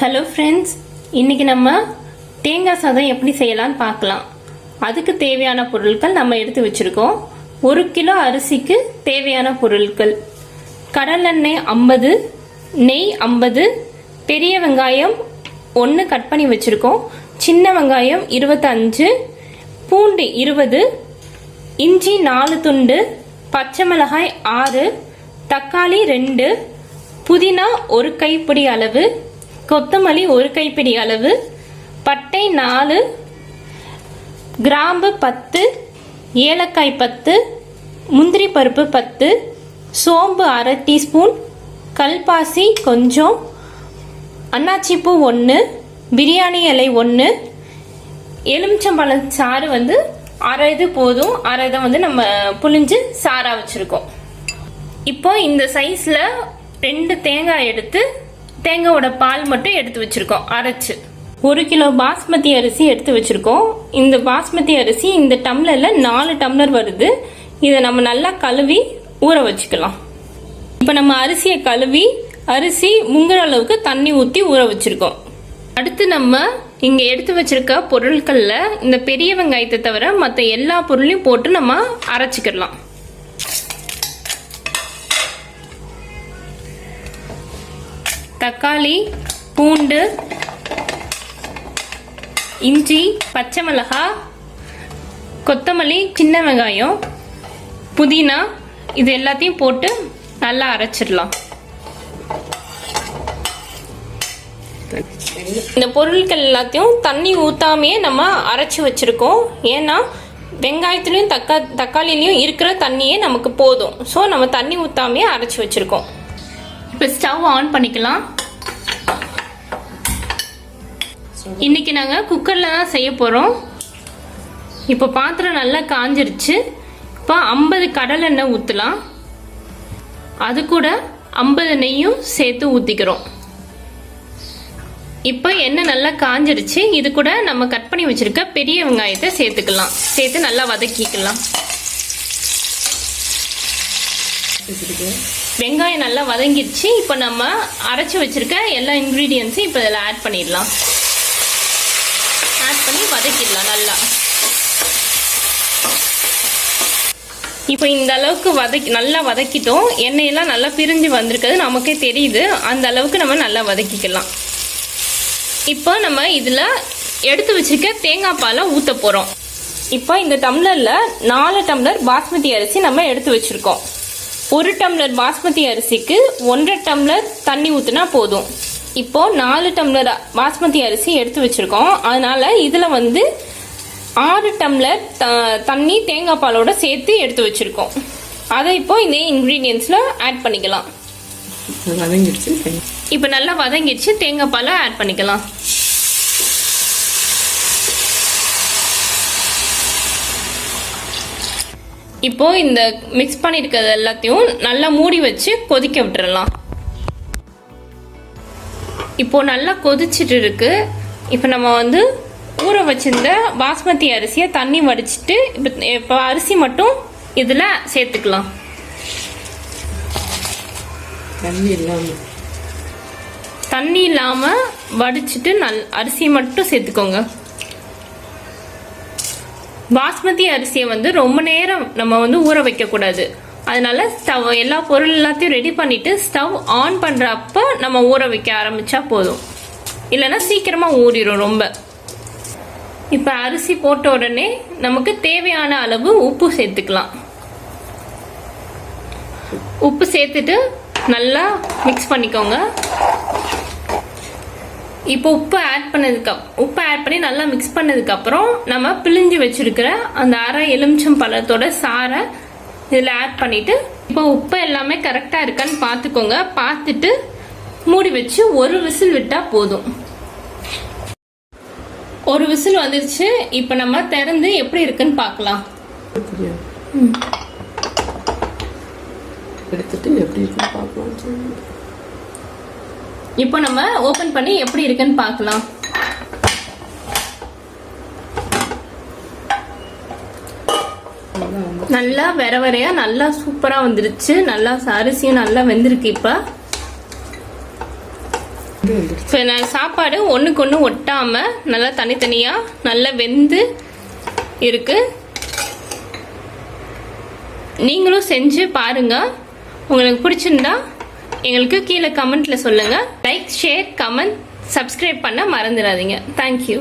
Hello friends இன்னைக்கு நம்ம தேங்காய் சாதம் எப்படி செய்யலாம்னு பார்க்கலாம். அதுக்கு தேவையான பொருட்கள் நம்ம எடுத்து வச்சிருக்கோம். ஒரு கிலோ அரிசிக்கு தேவையான பொருட்கள். கடலெண்ணெய் ஐம்பது நெய் ஐம்பது பெரிய வெங்காயம் ஒன்று கட் பண்ணி வச்சுருக்கோம். சின்ன வெங்காயம் இருபத்தஞ்சு பூண்டு இருபது இஞ்சி நாலு துண்டு பச்சை மிளகாய் ஆறு தக்காளி ரெண்டு புதினா ஒரு கைப்பிடி அளவு கொத்தமல்லி ஒரு கைப்பிடி அளவு பட்டை நாலு கிராம்பு பத்து ஏலக்காய் பத்து முந்திரி பருப்பு பத்து சோம்பு அரை டீஸ்பூன் கல்பாசி கொஞ்சம் அன்னாச்சிப்பூ ஒன்று பிரியாணி இலை ஒன்று எலுமிச்சம்பழம் சாறு வந்து அரை இது போதும். அரை இதை வந்து நம்ம புளிஞ்சு சாராக வச்சுருக்கோம். இப்போ இந்த சைஸில் ரெண்டு தேங்காய் எடுத்து தேங்காவோட பால் மட்டும் எடுத்து வச்சுருக்கோம் அரைச்சு. ஒரு கிலோ பாஸ்மதி அரிசி எடுத்து வச்சுருக்கோம். இந்த பாஸ்மதி அரிசி இந்த டம்ளரில் நாலு டம்ளர் வருது. இதை நம்ம நல்லா கழுவி ஊற வச்சுக்கலாம். இப்போ நம்ம அரிசியை கழுவி அரிசி முங்குற அளவுக்கு தண்ணி ஊற்றி ஊற வச்சுருக்கோம். அடுத்து நம்ம இங்கே எடுத்து வச்சிருக்க பொருட்களில் இந்த பெரிய வெங்காயத்தை தவிர மற்ற எல்லா பொருளையும் போட்டு நம்ம அரைச்சிக்கிடலாம். தக்காளி பூண்டு இஞ்சி பச்சை மிளகாய் கொத்தமல்லி சின்ன வெங்காயம் புதினா இது எல்லாத்தையும் போட்டு நல்லா அரைச்சிடலாம். இந்த பொருட்கள் எல்லாத்தையும் தண்ணி ஊற்றாமையே நம்ம அரைச்சி வச்சிருக்கோம். ஏன்னா வெங்காயத்துலேயும் தக்கா தக்காளிலையும் இருக்கிற தண்ணியே நமக்கு போதும். ஸோ நம்ம தண்ணி ஊற்றாமையே அரைச்சி வச்சுருக்கோம். இப்போ ஸ்டவ் ஆன் பண்ணிக்கலாம். இன்னைக்கு நாங்கள் குக்கரில் தான் செய்ய போகிறோம் இப்போ பாத்திரம் நல்லா காஞ்சிருச்சு. இப்போ ஐம்பது கடலெண்ணெய் ஊற்றலாம் அது கூட ஐம்பது நெய்யும் சேர்த்து ஊற்றிக்கிறோம் இப்போ எண்ணெய் நல்லா காஞ்சிருச்சு. இது கூட நம்ம கட் பண்ணி வச்சுருக்க பெரிய வெங்காயத்தை சேர்த்துக்கலாம். சேர்த்து நல்லா வதக்கிக்கலாம். வெங்காயம் நல்லா வதங்கிடுச்சு. இப்போ நம்ம அரைச்சி வச்சிருக்க எல்லா இன்க்ரீடியன்ஸும் இப்போ இதில் ஆட் பண்ணிடலாம். ஆட் பண்ணி வதக்கிடலாம் நல்லா. இப்போ இந்த அளவுக்கு வதக்கி நல்லா வதக்கிட்டோம். எண்ணெயெல்லாம் நல்லா பிரிஞ்சு வந்திருக்கிறது நமக்கே தெரியுது. அந்த அளவுக்கு நம்ம நல்லா வதக்கிக்கலாம். இப்போ நம்ம இதில் எடுத்து வச்சிருக்க தேங்காய் பாலை ஊற்ற போகிறோம் இப்போ இந்த டம்ளரில் நாலு டம்ளர் பாஸ்மதி அரிசி நம்ம எடுத்து வச்சுருக்கோம். ஒரு டம்ளர் பாஸ்மதி அரிசிக்கு ஒன்றரை டம்ளர் தண்ணி ஊற்றினா போதும். இப்போ நாலு டம்ளர் பாஸ்மதி அரிசி எடுத்து வச்சுருக்கோம். அதனால இதில் வந்து ஆறு டம்ளர் த தண்ணி தேங்காய் பாலோட சேர்த்து எடுத்து வச்சுருக்கோம். அதை இப்போ இதே இன்க்ரீடியன்ஸில் ஆட் பண்ணிக்கலாம். வதங்கிடுச்சு. இப்போ நல்லா வதங்கிடுச்சு. தேங்காய் பாலை ஆட் பண்ணிக்கலாம். இப்போ இந்த மிக்ஸ் பண்ணியிருக்கிறது எல்லாத்தையும் நல்லா மூடி வச்சு கொதிக்க விட்டுறலாம். இப்போ நல்லா கொதிச்சிட்டு இருக்கு. இப்போ நம்ம வந்து ஊற வச்சிருந்த பாஸ்மதி அரிசியை தண்ணி வடிச்சிட்டு இப்போ இப்போ அரிசி மட்டும் இதில் சேர்த்துக்கலாம். தண்ணி இல்லாமல் தண்ணி இல்லாமல் வடிச்சிட்டு நல் அரிசி மட்டும் சேர்த்துக்கோங்க. பாஸ்மதி அரிசியை வந்து ரொம்ப நேரம் நம்ம வந்து ஊற வைக்கக்கூடாது. அதனால ஸ்டவ் எல்லா பொருள் எல்லாத்தையும் ரெடி பண்ணிட்டு ஸ்டவ் ஆன் பண்ணுறப்ப நம்ம ஊற வைக்க ஆரம்பித்தா போதும். இல்லைன்னா சீக்கிரமாக ஊறிடும் ரொம்ப. இப்போ அரிசி போட்ட உடனே நமக்கு தேவையான அளவு உப்பு சேர்த்துக்கலாம். உப்பு சேர்த்துட்டு நல்லா மிக்ஸ் பண்ணிக்கோங்க. இப்போ உப்பு ஆட் பண்ணதுக்கு உப்பு ஆட் பண்ணி நல்லா மிக்ஸ் பண்ணதுக்கு அப்புறம் நம்ம பிழிஞ்சு வச்சிருக்கிற அந்த அரை எலுமிச்சம் பழத்தோட சாறை இதில் ஆட் பண்ணிட்டு இப்போ உப்பு எல்லாமே கரெக்டாக இருக்கான்னு பார்த்துக்கோங்க. பார்த்துட்டு மூடி வச்சு ஒரு விசில் விட்டால் போதும். ஒரு விசில் வந்துருச்சு. இப்போ நம்ம திறந்து எப்படி இருக்குன்னு பார்க்கலாம். எடுத்துட்டு எப்படி இருக்குன்னு பார்க்கலாம் இப்போ நம்ம ஓபன் பண்ணி எப்படி இருக்குன்னு பார்க்கலாம். நல்லா வர வரையா நல்லா சூப்பரா வந்துருச்சு. நல்லா அரிசியும் நல்லா வெந்திருக்கு இப்ப. இப்போ நான் சாப்பாடு ஒன்றுக்கு ஒன்று ஒட்டாமல் நல்லா தனித்தனியாக நல்லா வெந்து இருக்கு. நீங்களும் செஞ்சு பாருங்க. உங்களுக்கு பிடிச்சிருந்தா எங்களுக்கு கீழே கமெண்ட்ல சொல்லுங்க. லைக் ஷேர் கமெண்ட் சப்ஸ்கிரைப் பண்ண மறந்துடாதீங்க. தேங்க்யூ